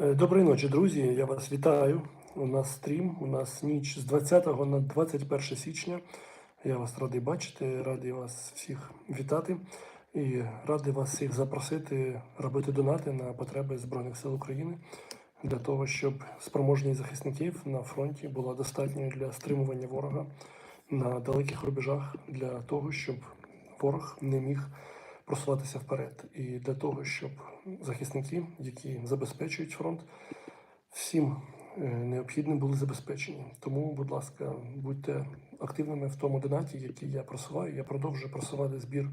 Е, Доброї ночі, друзі. Я вас вітаю. У нас стрім. У нас ніч з 20 на 21 січня. Я вас радий бачити, радий вас всіх вітати і радий вас всіх запросити робити донати на потреби Збройних сил України для того, щоб спроможність захисників на фронті була достатньою для стримування ворога на далеких рубежах, для того, щоб ворог не міг просуватися вперед, і для того, щоб захисники, які забезпечують фронт, всім е, необхідним були забезпечені. Тому, будь ласка, будьте активними в тому донаті, який я просуваю. Я продовжую просувати збір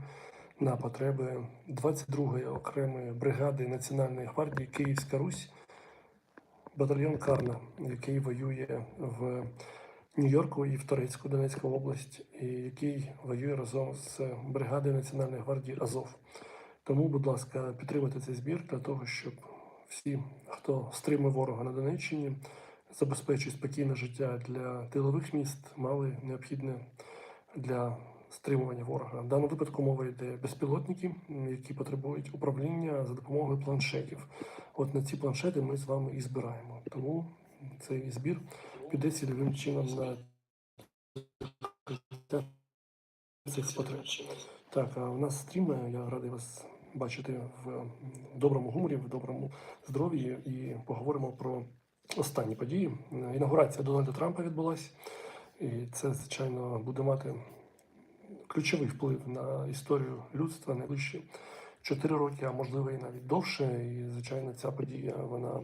на потреби 22-ї окремої бригади Національної гвардії Київська Русь, батальйон Карна, який воює в Нью-Йорку і в Торецьку Донецьку область, який воює разом з бригадою Національної гвардії Азов. Тому, будь ласка, підтримайте цей збір для того, щоб всі, хто стримує ворога на Донеччині, забезпечує спокійне життя для тилових міст, мали необхідне для стримування ворога. В даному випадку мова йде безпілотники, які потребують управління за допомогою планшетів. От на ці планшети ми з вами і збираємо. Тому цей збір піде цільовим чином на цих потреб. Так, а у нас стрім. Я радий вас бачити в доброму гуморі, в доброму здоров'ї і поговоримо про останні події. Інаугурація Дональда Трампа відбулася, і це, звичайно, буде мати ключовий вплив на історію людства найближчі 4 роки, а можливо і навіть довше. І, звичайно, ця подія вона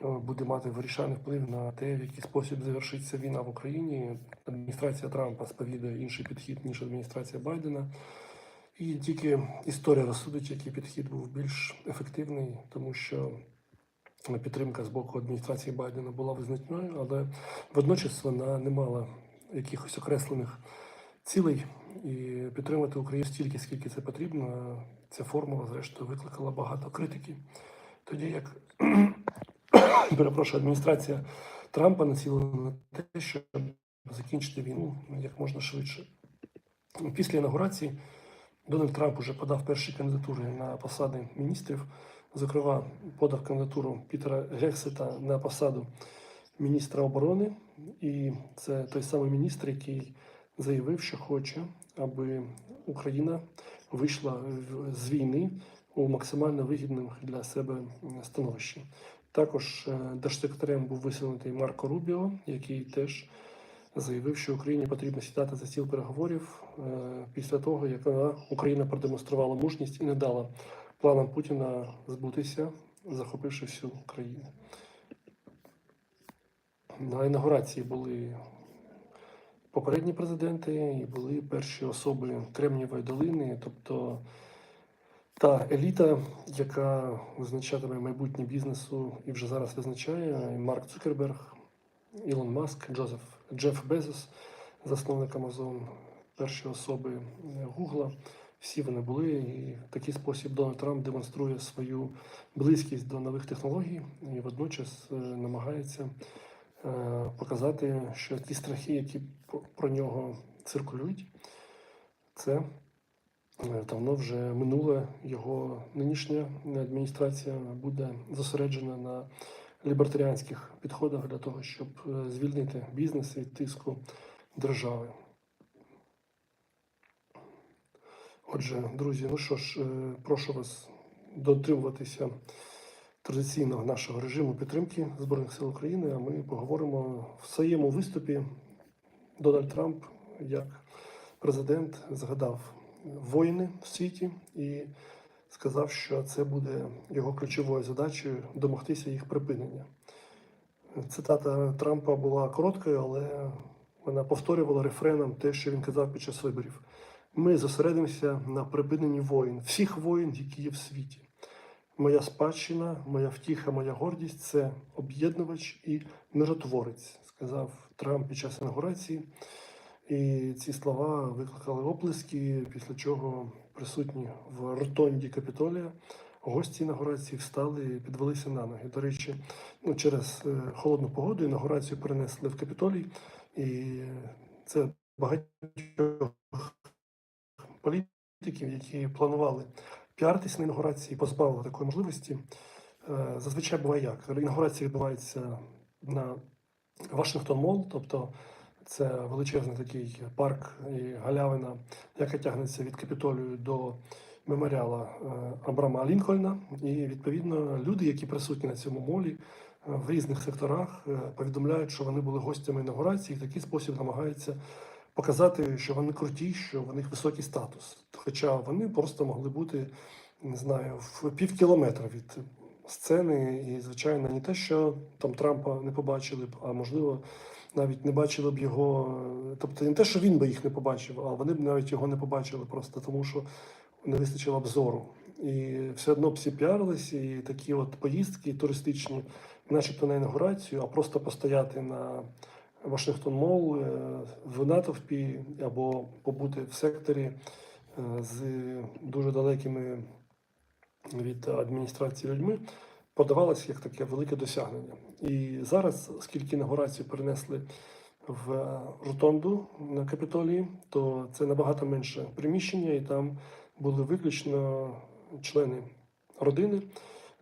буде мати вирішальний вплив на те, в який спосіб завершиться війна в Україні. Адміністрація Трампа сповідує інший підхід ніж адміністрація Байдена. І тільки історія розсудить, який підхід був більш ефективний, тому що підтримка з боку адміністрації Байдена була визначною, але водночас вона не мала якихось окреслених цілей і підтримати Україну стільки, скільки це потрібно. Ця формула, зрештою, викликала багато критики. Тоді як перепрошую, адміністрація Трампа націлена на те, щоб закінчити війну як можна швидше. Після інаугурації Дональд Трамп уже подав перші кандидатури на посади міністрів. Зокрема, подав кандидатуру Пітера Гексета на посаду міністра оборони, і це той самий міністр, який заявив, що хоче, аби Україна вийшла з війни у максимально вигідному для себе становищі. Також е, держсекретарем був висунутий Марко Рубіо, який теж заявив, що Україні потрібно сідати за стіл переговорів е, після того, як Україна продемонструвала мужність і не дала планам Путіна збутися, захопивши всю країну. На інаугурації були попередні президенти і були перші особи Кремнієвої долини, тобто та еліта, яка визначатиме майбутнє бізнесу і вже зараз визначає Марк Цукерберг, Ілон Маск, Джозеф Джеф Безос, засновник Amazon, перші особи Гугла. Всі вони були, і в такий спосіб Дональд Трамп демонструє свою близькість до нових технологій і водночас е, намагається е, показати, що ті страхи, які про- нього циркулюють, це е, давно вже минуле. Його нинішня адміністрація буде зосереджена на лібертаріанських підходах для того, щоб е, звільнити бізнес від тиску держави. Отже, друзі, ну що ж, е, прошу вас дотримуватися традиційного нашого режиму підтримки Збройних сил України. А ми поговоримо в своєму виступі. Дональд Трамп, як президент, згадав воїни в світі і сказав, що це буде його ключовою задачею домогтися їх припинення. Цитата Трампа була короткою, але вона повторювала рефреном те, що він казав під час виборів. Ми зосередимося на припиненні воїн, всіх воїн, які є в світі. Моя спадщина, моя втіха, моя гордість це об'єднувач і миротворець, сказав Трамп під час інаугурації. І ці слова викликали оплески, після чого присутні в ротонді Капітолія гості інаугурації встали і підвелися на ноги. До речі, ну, через е, холодну погоду інаугурацію перенесли в Капітолій, і це багатьох політиків, які планували піартись на інаугурації, позбавили такої можливості. Е, Зазвичай буває як. Інаугурація відбувається на Вашингтон Мол, тобто це величезний такий парк і галявина, яка тягнеться від Капітолію до меморіала е, Абрама Лінкольна. І відповідно люди, які присутні на цьому молі е, в різних секторах, е, повідомляють, що вони були гостями інаугурації, і в такий спосіб намагаються показати, що вони круті, що в них високий статус. Хоча вони просто могли бути, не знаю, в пів кілометра від сцени, і, звичайно, не те, що там Трампа не побачили а можливо, навіть не бачили б його. е, Тобто не те, що він би їх не побачив, а вони б навіть його не побачили просто тому, що не вистачило б зору. І все одно всі піарились, і такі от поїздки туристичні, начебто на інаугурацію, а просто постояти на Вашингтон Мол е, в натовпі або побути в секторі е, з дуже далекими від адміністрації людьми подавалось як таке велике досягнення. І зараз, оскільки інаугурацію перенесли в ротонду на Капітолії, то це набагато менше приміщення, і там були виключно члени родини,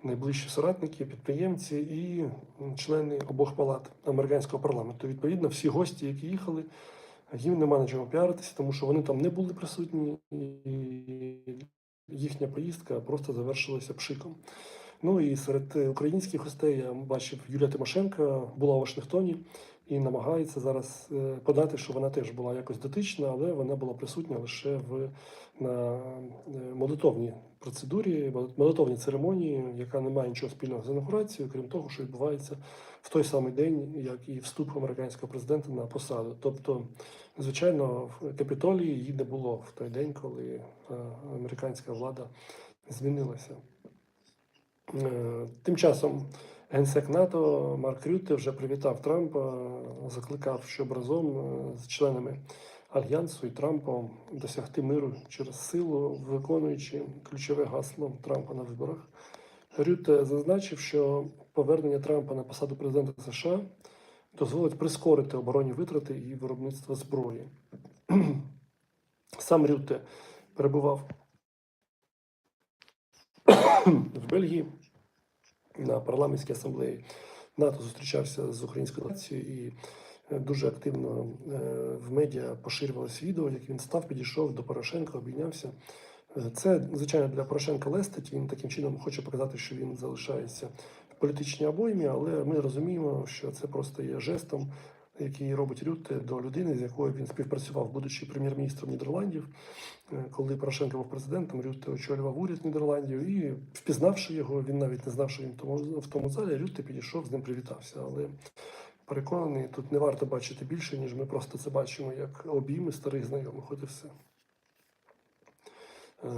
найближчі соратники, підприємці і члени обох палат американського парламенту. Відповідно, всі гості, які їхали, їм нема на чому піаритися, тому що вони там не були присутні, і їхня поїздка просто завершилася пшиком. Ну і серед е, українських гостей я бачив Юлія Тимошенко була у Вашингтоні і намагається зараз е, подати, що вона теж була якось дотична, але вона була присутня лише в на е, молитовній процедурі, молитовній церемонії, яка не має нічого спільного з інаугурацією, крім того, що відбувається в той самий день, як і вступ американського президента на посаду. Тобто, звичайно, в Капітолії її не було в той день, коли американська влада змінилася. Е, Тим часом генсек НАТО Марк Рютте вже привітав Трампа, закликав, щоб разом е, з членами альянсу і Трампом досягти миру через силу, виконуючи ключове гасло Трампа на виборах. Рютте зазначив, що повернення Трампа на посаду президента США дозволить прискорити оборонні витрати і виробництво зброї. Сам Рютте перебував в Бельгії на парламентській асамблеї НАТО зустрічався з українською нацією і е, дуже активно е, в медіа поширювалось відео, як він став, підійшов до Порошенка, обійнявся. Е, Це, звичайно, для Порошенка лестить. Він таким чином хоче показати, що він залишається в політичній обоймі, але ми розуміємо, що це просто є жестом, який робить Рютте до людини, з якою він співпрацював, будучи прем'єр-міністром Нідерландів. Е, Коли Порошенко був президентом, Рютте очолював уряд Нідерландів і, впізнавши його, він навіть не знав, що він в тому, залі. Рютте підійшов, з ним привітався. Але переконаний, тут не варто бачити більше, ніж ми просто це бачимо як обійми старих знайомих. От і все. Е,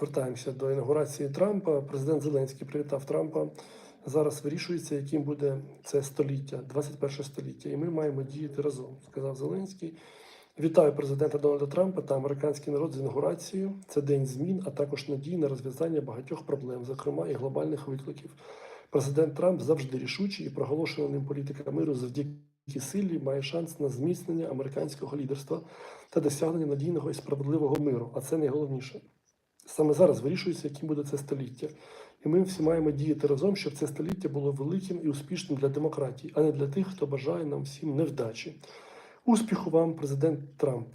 Вертаємося до інаугурації Трампа. Президент Зеленський привітав Трампа. Зараз вирішується, яким буде це століття, 21 століття, і ми маємо діяти разом, сказав Зеленський. Вітаю президента Дональда Трампа та американський народ з інаугурацією. Це день змін, а також надій на розв'язання багатьох проблем, зокрема і глобальних викликів. Президент Трамп завжди рішучий і проголошена ним політика миру завдяки силі має шанс на зміцнення американського лідерства та досягнення надійного і справедливого миру. А це найголовніше. Саме зараз вирішується, яким буде це століття. І ми всі маємо діяти разом, щоб це століття було великим і успішним для демократії, а не для тих, хто бажає нам всім невдачі. Успіху вам, президент Трамп.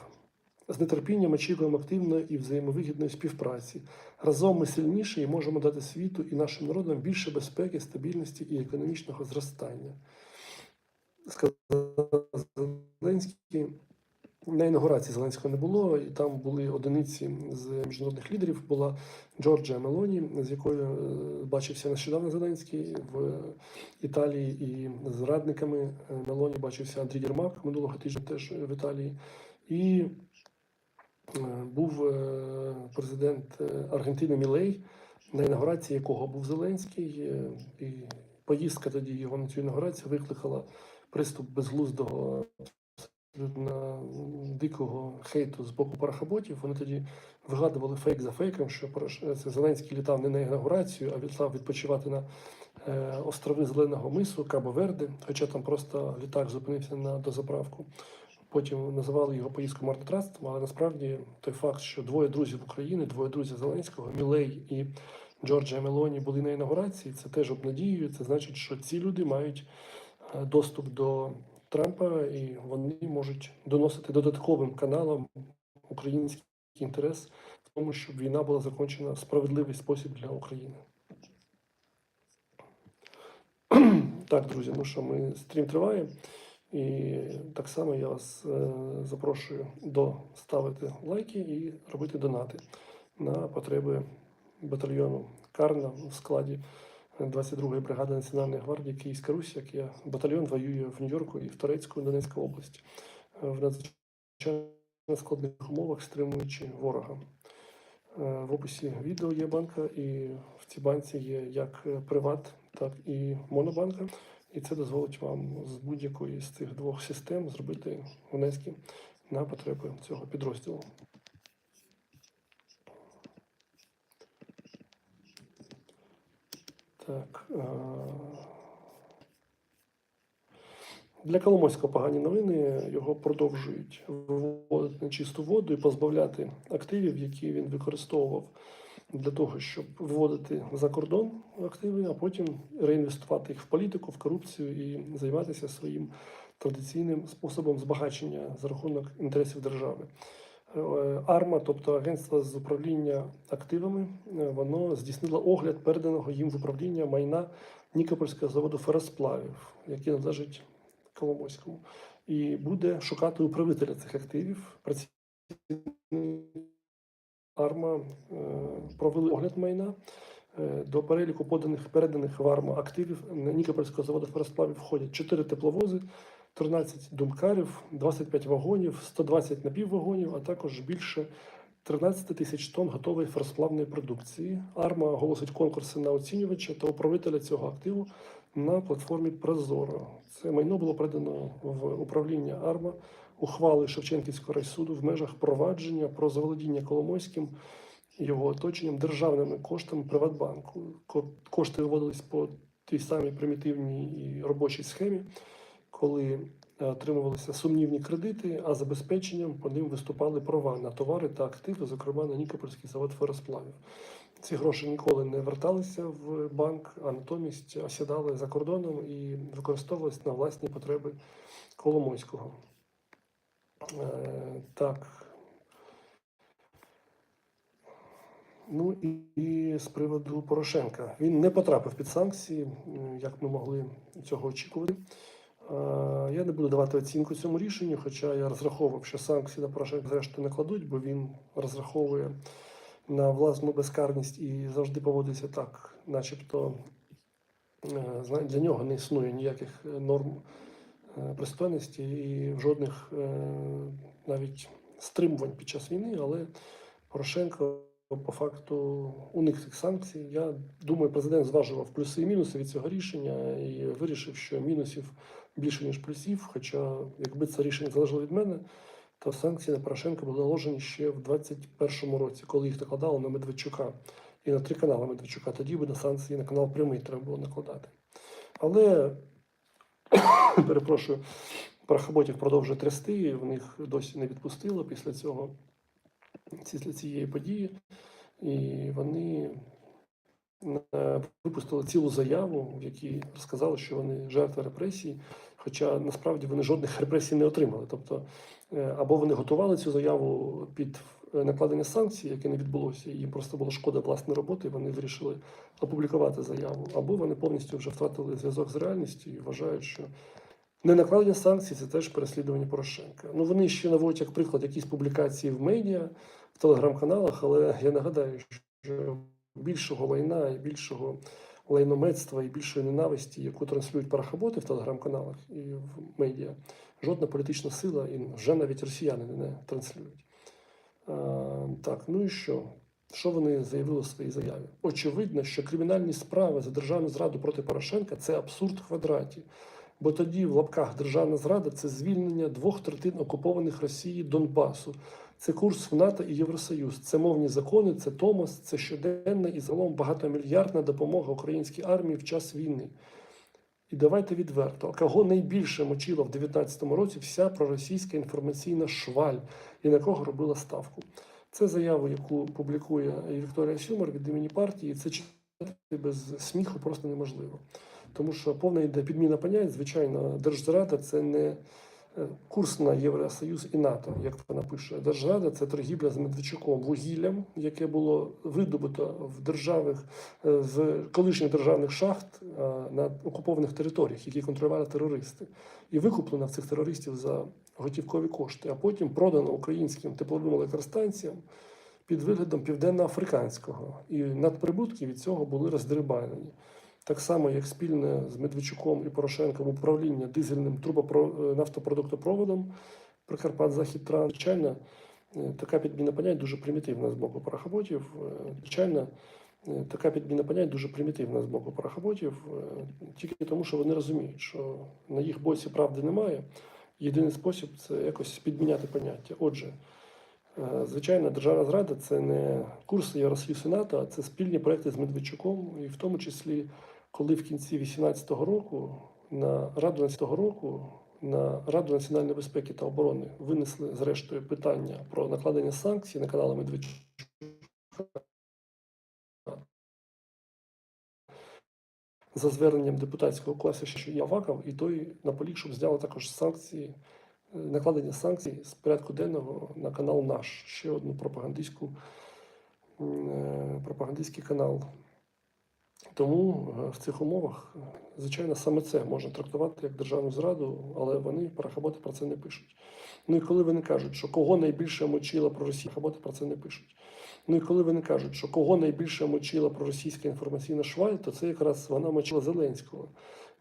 З нетерпінням очікуємо активної і взаємовигідної співпраці. Разом ми сильніші і можемо дати світу і нашим народам більше безпеки, стабільності і економічного зростання. Сказав Зеленський. На інаугурації Зеленського не було, і там були одиниці з міжнародних лідерів. Була Джорджія Мелоні, з якою е, бачився нещодавно Зеленський в Італії, і з радниками е, Мелоні бачився Андрій Єрмак минулого тижня теж в Італії. І е, був президент Аргентини Мілей, на інаугурації якого був Зеленський. І поїздка тоді його на цю інаугурацію викликала приступ безглуздого абсолютно дикого хейту з боку парахоботів. Вони тоді вигадували фейк за фейком, що Порош- це Зеленський літав не на інаугурацію, а літав відпочивати на е, острови Зеленого мису, Кабо Верде, хоча там просто літак зупинився на дозаправку. потім називали його поїздкою марнотратством, але насправді той факт, що двоє друзів України, двоє друзів Зеленського, Мілей і Джорджія Мелоні були на інаугурації, це теж обнадіює. Це значить, що ці люди мають е, доступ до Трампа і вони можуть доносити додатковим каналам український інтерес в тому, щоб війна була закінчена в справедливий спосіб для України. Так, друзі, ну що, ми стрім триває. І так само я вас е, запрошую до ставити лайки і робити донати на потреби батальйону Карна в складі 22-ї бригади Національної гвардії Київська Русь, як я батальйон воює в Нью-Йорку і в Торецьку і Донецькій області е, в надзвичайно складних умовах, стримуючи ворога. Е, В описі відео є банка, і в цій банці є як е, приват, так і монобанка. І це дозволить вам з будь-якої з цих двох систем зробити внески на потреби цього підрозділу. Так. е, Для Коломойського погані новини його продовжують виводити на чисту воду і позбавляти активів, які він використовував для того, щоб виводити за кордон активи, а потім реінвестувати їх в політику, в корупцію і займатися своїм традиційним способом збагачення за рахунок інтересів держави. Е, Арма, тобто агентство з управління активами, е, воно здійснило огляд переданого їм в управління майна Нікопольського заводу феросплавів, який належить Коломойському, і буде шукати управителя цих активів. Арма е, провели огляд майна. До переліку поданих переданих в Арма активів Нікопольського заводу феросплавів входять 4 тепловози, 13 думкарів, 25 вагонів, 120 напіввагонів, а також більше 13 тисяч тонн готової феросплавної продукції. Арма оголосить конкурси на оцінювача та управителя цього активу на платформі Прозоро. Це майно було передано в управління Арма ухвали Шевченківського райсуду в межах провадження про заволодіння Коломойським його оточенням державними коштами Приватбанку. Кошти виводились по тій самій примітивній і робочій схемі, коли е, отримувалися сумнівні кредити, а забезпеченням по ним виступали права на товари та активи, зокрема на Нікопольський завод феросплавів. Ці гроші ніколи не верталися в банк, а натомість осідали за кордоном і використовувалися на власні потреби Коломойського. Е, Так. Ну і, і з приводу Порошенка. Він не потрапив під санкції, як ми могли цього очікувати. Е, Я не буду давати оцінку цьому рішенню, хоча я розраховував, що санкції на Порошенка зрештою не кладуть, бо він розраховує на власну безкарність і завжди поводиться так, начебто е, для нього не існує ніяких е, норм пристойності і жодних навіть стримувань під час війни, але Порошенко по факту уник цих санкцій. Я думаю, президент зважував плюси і мінуси від цього рішення і вирішив, що мінусів більше ніж плюсів. Хоча, якби це рішення залежало від мене, то санкції на Порошенка були наложені ще в 2021 році, коли їх накладали на Медведчука і на три канали Медведчука. Тоді на санкції на канал прямий треба було накладати. Але перепрошую, парахоботів продовжує трясти, в них досі не відпустило після цього, після цієї події. І вони випустили цілу заяву, в якій розказали, що вони жертви репресій, хоча насправді вони жодних репресій не отримали. Тобто, е, або вони готували цю заяву під е, накладення санкцій, яке не відбулося, їм просто було шкода власної роботи, і вони вирішили опублікувати заяву, або вони повністю вже втратили зв'язок з реальністю і вважають, що не накладення санкцій це теж переслідування Порошенка. Ну вони ще наводять як приклад якісь публікації в медіа, в телеграм-каналах, але я нагадаю, що більшого лайна і більшого лайномецтва і більшої ненависті, яку транслюють парахоботи в телеграм-каналах і в медіа, жодна політична сила і вже навіть росіяни не транслюють. А, так, ну і що? Що вони заявили у своїй заяві? Очевидно, що кримінальні справи за державну зраду проти Порошенка це абсурд в квадраті. Бо тоді в лапках державна зрада це звільнення двох третин окупованих Росії Донбасу. Це курс в НАТО і Євросоюз. Це мовні закони, це Томос, це щоденна і загалом багатомільярдна допомога українській армії в час війни. І давайте відверто, кого найбільше мочила в 19-му році вся проросійська інформаційна шваль і на кого робила ставку. Це заява, яку публікує Вікторія Сюмар від імені партії. Це читати без сміху просто неможливо. Тому що повна йде підміна понять, звичайно, держзрада це не курс на Євросоюз і НАТО, як вона пише. Держзрада це торгівля з Медведчуком вугіллям, яке було видобуто в державних е, з колишніх державних шахт е, на окупованих територіях, які контролювали терористи, і викуплено в цих терористів за готівкові кошти, а потім продано українським тепловим електростанціям під виглядом південноафриканського. І надприбутки від цього були роздерибанені. Так само, як спільне з Медведчуком і Порошенком управління дизельним е, нафтопродуктопроводом Прикарпат Захід Транс. Звичайно, е, така підміна понять дуже примітивна з боку парахоботів. Е, Звичайно, така підміна понять дуже примітивна з боку парахоботів, тільки тому, що вони розуміють, що на їх боці правди немає. Єдиний спосіб це якось підміняти поняття. Отже, звичайно, державна зрада це не курси Євросоюзу і НАТО, а це спільні проекти з Медведчуком, і в тому числі, коли в кінці 2018 року на Раду національного року на Раду національної безпеки та оборони винесли зрештою питання про накладення санкцій на канали Медведчука. За зверненням депутатського класу, що я Аваков, і той наполіг, щоб зняли також санкції, е, накладення санкцій з порядку денного на канал наш, ще одну пропагандистську е, пропагандистський канал. Тому е, в цих умовах, е, звичайно, саме це можна трактувати як державну зраду, але вони парахаботи про це не пишуть. Ну і коли вони кажуть, що кого найбільше мочила про Росію, парахаботи про це не пишуть. Ну і коли вони кажуть, що кого найбільше мочила проросійська інформаційна шваль, то це якраз вона мочила Зеленського.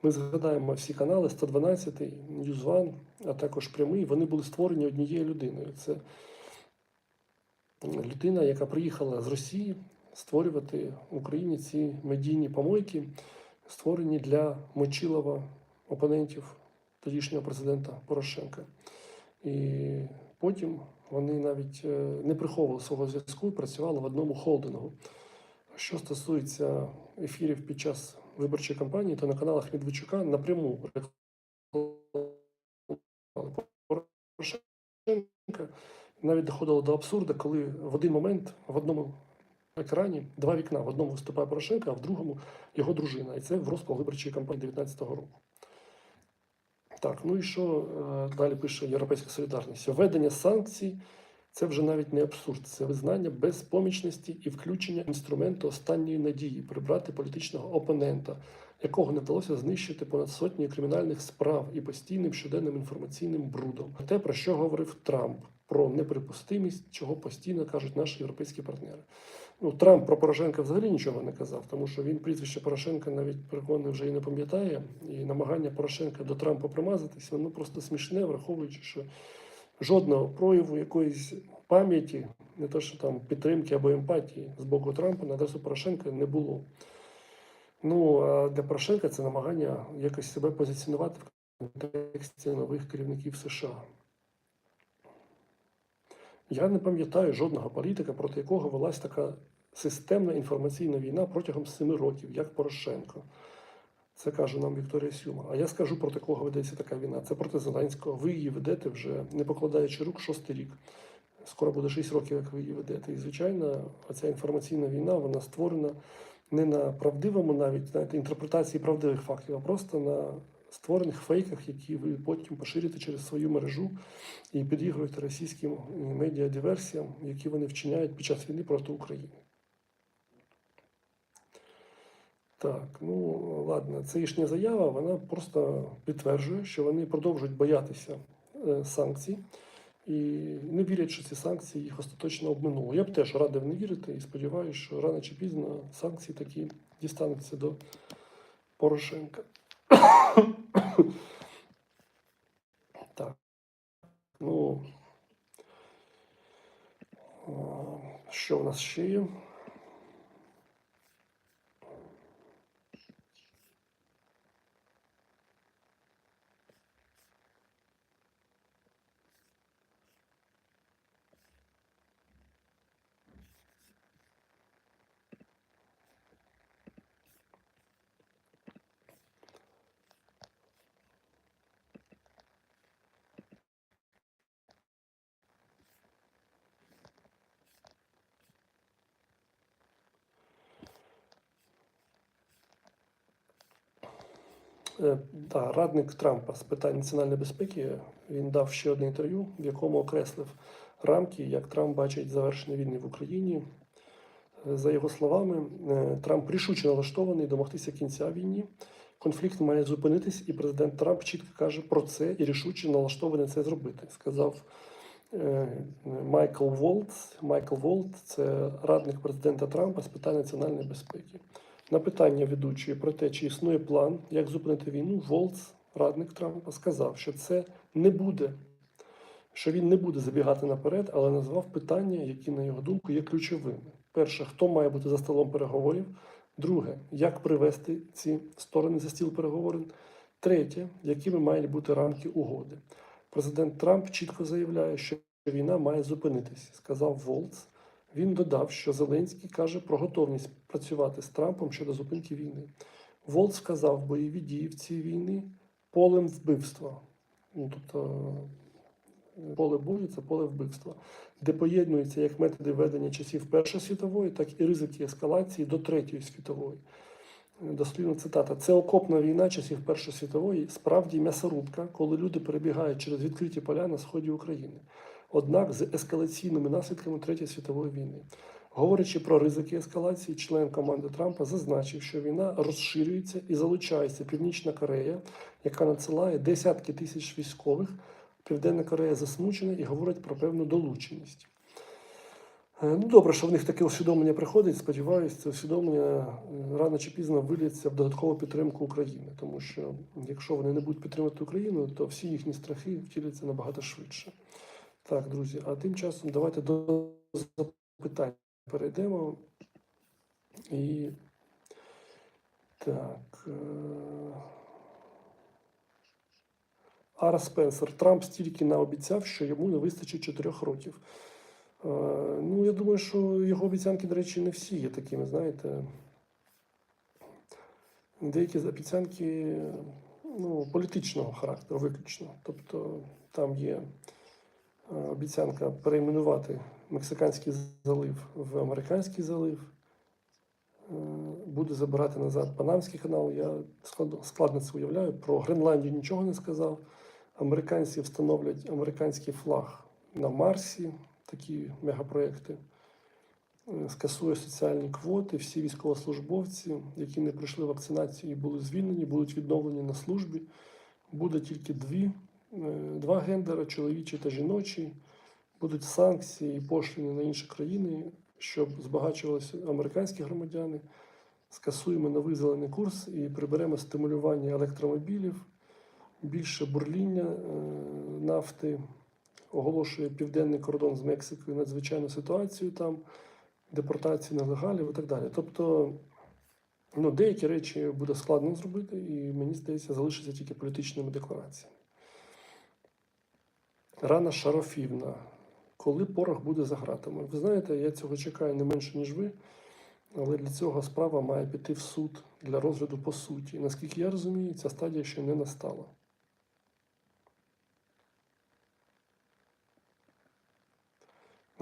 Ми згадаємо всі канали 112, News а також прямий. Вони були створені однією людиною. Це людина, яка приїхала з Росії створювати в Україні ці медійні помойки, створені для Мочилова опонентів тодішнього президента Порошенка. І потім вони навіть е, не приховували свого зв'язку і працювали в одному холдингу. Що стосується ефірів під час виборчої кампанії, то на каналах Медведчука напряму Порошенка. Навіть доходило до абсурду, коли в один момент в одному екрані два вікна: в одному виступає Порошенко, а в другому його дружина. І це в розпал виборчої кампанії 2019 року. Так, ну і що е, далі пише Європейська солідарність? Введення санкцій це вже навіть не абсурд, це визнання безпомічності і включення інструменту останньої надії прибрати політичного опонента, якого не вдалося знищити понад сотні кримінальних справ і постійним щоденним інформаційним брудом. Те, про що говорив Трамп, про неприпустимість, чого постійно кажуть наші європейські партнери. Ну, Трамп про Порошенка взагалі нічого не казав, тому що він прізвище Порошенка навіть переконаний вже і не пам'ятає. І намагання Порошенка до Трампа примазатись, воно просто смішне, враховуючи, що жодного прояву якоїсь пам'яті, не то що там підтримки або емпатії з боку Трампа на адресу Порошенка не було. Ну а для Порошенка це намагання якось себе позиціонувати в контексті нових керівників США. Я не пам'ятаю жодного політика, проти якого велась така системна інформаційна війна протягом семи років, як Порошенко. Це каже нам Вікторія Сюма. А я скажу, проти кого ведеться така війна. Це проти Зеленського. Ви її ведете вже, не покладаючи рук, шостий рік. Скоро буде 6 років, як ви її ведете. І, звичайно, ця інформаційна війна вона створена не на правдивому, навіть знаєте, інтерпретації правдивих фактів, а просто на створених фейках, які ви потім поширюєте через свою мережу і підігруєте російським медіадиверсіям, які вони вчиняють під час війни проти України. Так, ну ладно, це їхня заява, вона просто підтверджує, що вони продовжують боятися е, санкцій і не вірять, що ці санкції їх остаточно обминули. Я б теж радив не вірити і сподіваюся, що рано чи пізно санкції такі дістануться до Порошенка. так. Ну, що в нас ще є? Е, Та, радник Трампа з питань національної безпеки він дав ще одне інтерв'ю, в якому окреслив рамки, як Трамп бачить завершення війни в Україні. Е, За його словами, е, Трамп рішуче налаштований домогтися кінця війні. Конфлікт має зупинитись, і президент Трамп чітко каже про це і рішуче налаштований це зробити. Сказав е, Майкл Волтс. Майкл Волт це радник президента Трампа з питань національної безпеки. На питання ведучої про те, чи існує план, як зупинити війну, Волц, радник Трампа, сказав, що це не буде, що він не буде забігати наперед, але назвав питання, які, на його думку, є ключовими. Перше, хто має бути за столом переговорів. Друге, як привести ці сторони за стіл переговорів. Третє, якими мають бути рамки угоди. Президент Трамп чітко заявляє, що війна має зупинитись, сказав Волц. Він додав, що Зеленський каже про готовність працювати з Трампом щодо зупинки війни. Волт сказав, бойові дії в цій війні полем вбивства. Ну, тобто е, поле бою це поле вбивства, де поєднуються як методи ведення часів Першої світової, так і ризики ескалації до Третьої світової. Е, Дослівна цитата: це окопна війна часів Першої світової, справді м'ясорубка, коли люди перебігають через відкриті поля на сході України однак з ескалаційними наслідками Третьої світової війни. Говорячи про ризики ескалації, член команди Трампа зазначив, що війна розширюється і залучається Північна Корея, яка надсилає десятки тисяч військових. Південна Корея засмучена і говорить про певну долученість. Е, Ну, добре, що в них таке усвідомлення приходить. Сподіваюся, це усвідомлення е, рано чи пізно виліться в додаткову підтримку України. Тому що якщо вони не будуть підтримувати Україну, то всі їхні страхи втіляться набагато швидше. Так, друзі, а тим часом давайте до запитань перейдемо. І так. е, Ара Спенсер. Трамп стільки наобіцяв, що йому не вистачить чотирьох років. Е, Ну, я думаю, що його обіцянки, до речі, не всі є такими, знаєте. Деякі обіцянки ну, політичного характеру виключно. Тобто там є обіцянка перейменувати Мексиканський залив в Американський залив. Е, Буде забирати назад Панамський канал. Я складно, це уявляю. Про Гренландію нічого не сказав. Американці встановлять американський флаг на Марсі, такі мегапроекти. Е, Скасує соціальні квоти. Всі військовослужбовці, які не пройшли вакцинацію і були звільнені, будуть відновлені на службі. Буде тільки дві, два гендери чоловічий та жіночий. Будуть санкції і пошліни на інші країни, щоб збагачувалися американські громадяни. Скасуємо новий зелений курс і приберемо стимулювання електромобілів, більше бурління е, нафти, оголошує південний кордон з Мексикою надзвичайну ситуацію там, депортацію нелегалів і так далі. Тобто, ну, деякі речі буде складно зробити, і мені здається, залишиться тільки політичними деклараціями. Рана Шарофівна. Коли порох буде за гратами? Ви знаєте, я цього чекаю не менше, ніж ви, але для цього справа має піти в суд для розгляду по суті. Наскільки я розумію, ця стадія ще не настала.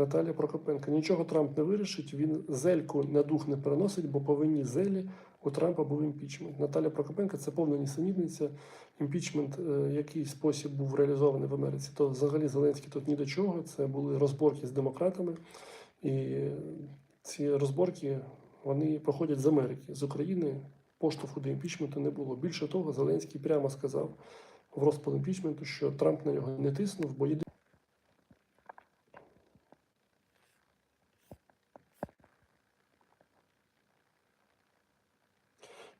Наталія Прокопенко. Нічого Трамп не вирішить. Він зельку на дух не переносить, бо повинні зелі. У Трампа був імпічмент. Наталя Прокопенко це повна нісенітниця. Імпічмент, е, який спосіб був реалізований в Америці, то взагалі Зеленський тут ні до чого. Це були розборки з демократами. І ці розборки вони проходять з Америки, з України. Поштовху до імпічменту не було. Більше того, Зеленський прямо сказав в розпал імпічменту, що Трамп на нього не тиснув, бо єдине.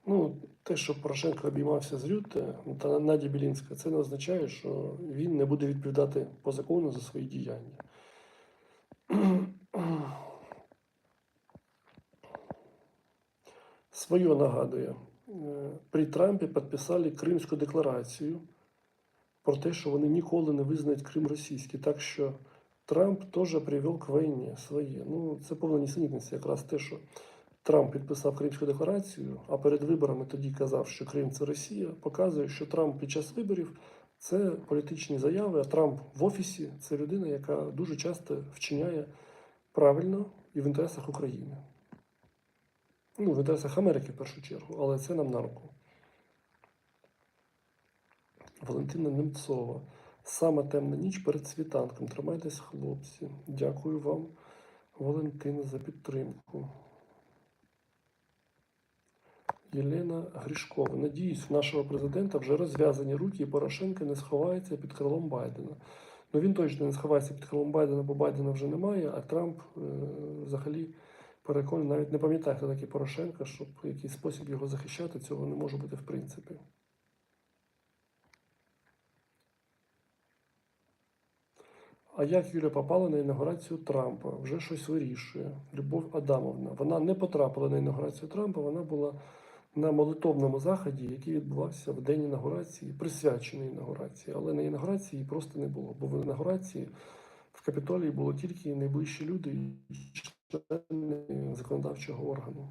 Ну, те, що Порошенко обіймався з Рютте та Наді Білінська, це не означає, що він не буде відповідати по закону за свої діяння. Своє нагадує, Е, при Трампі підписали Кримську декларацію про те, що вони ніколи не визнають Крим російський. Так що Трамп теж привів к війні своє. Ну, це повна нісенітниця, якраз те, що Трамп підписав Кримську декларацію, а перед виборами тоді казав, що Крим це Росія, показує, що Трамп під час виборів це політичні заяви, а Трамп в офісі це людина, яка дуже часто вчиняє правильно і в інтересах України. Ну, в інтересах Америки в першу чергу, але це нам на руку. Валентина Немцова. Саме темна ніч перед світанком. Тримайтесь, хлопці. Дякую вам, Валентина, за підтримку. Єлена Гришкова. Надіюсь, в нашого президента вже розв'язані руки, і Порошенко не сховається під крилом Байдена. Ну він точно не сховається під крилом Байдена, бо Байдена вже немає, а Трамп е, взагалі переконаний, навіть не пам'ятає, хто такий Порошенко, щоб якийсь спосіб його захищати, цього не може бути в принципі. А як Юля попала на інаугурацію Трампа? Вже щось вирішує. Любов Адамовна. Вона не потрапила на інаугурацію Трампа, вона була на молитовному заході, який відбувався в день інаугурації, присвячений інаугурації. Але на інаугурації просто не було. Бо в інаугурації в Капітолії було тільки найближчі люди і члени законодавчого органу.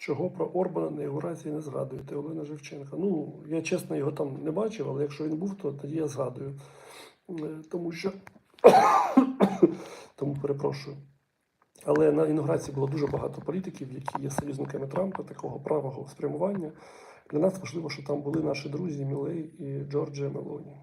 Чого про Орбана на інаугурації не згадуєте, Олена Живченка? Ну, я чесно його там не бачив, але якщо він був, то тоді я згадую. Е, Тому що тому перепрошую. Але на інаугурації було дуже багато політиків, які є союзниками Трампа, такого правого спрямування. Для нас важливо, що там були наші друзі Мілей і Джорджія Мелоні.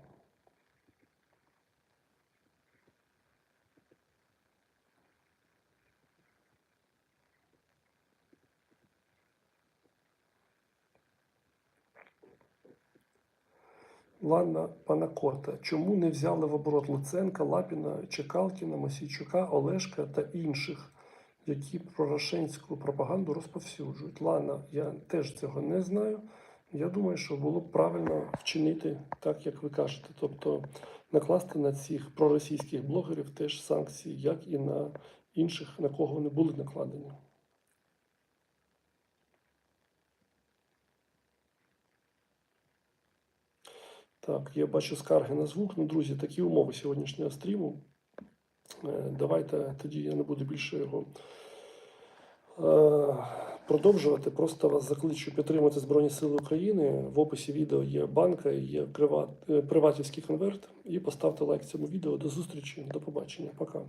Ланна Панакота. Чому не взяли в оборот Луценка, Лапіна, Чекалкіна, Мосійчука, Олешка та інших, які пророшенську пропаганду розповсюджують? Лана, я теж цього не знаю. Я думаю, що було б правильно вчинити так, як ви кажете, тобто накласти на цих проросійських блогерів теж санкції, як і на інших, на кого вони були накладені. Так, я бачу скарги на звук. Ну, друзі, такі умови сьогоднішнього стріму. Е, Давайте тоді я не буду більше його е, продовжувати. Просто вас закличу підтримати Збройні Сили України. В описі відео є банка, є е, приватівський конверт. І поставте лайк цьому відео. До зустрічі, до побачення. Пока.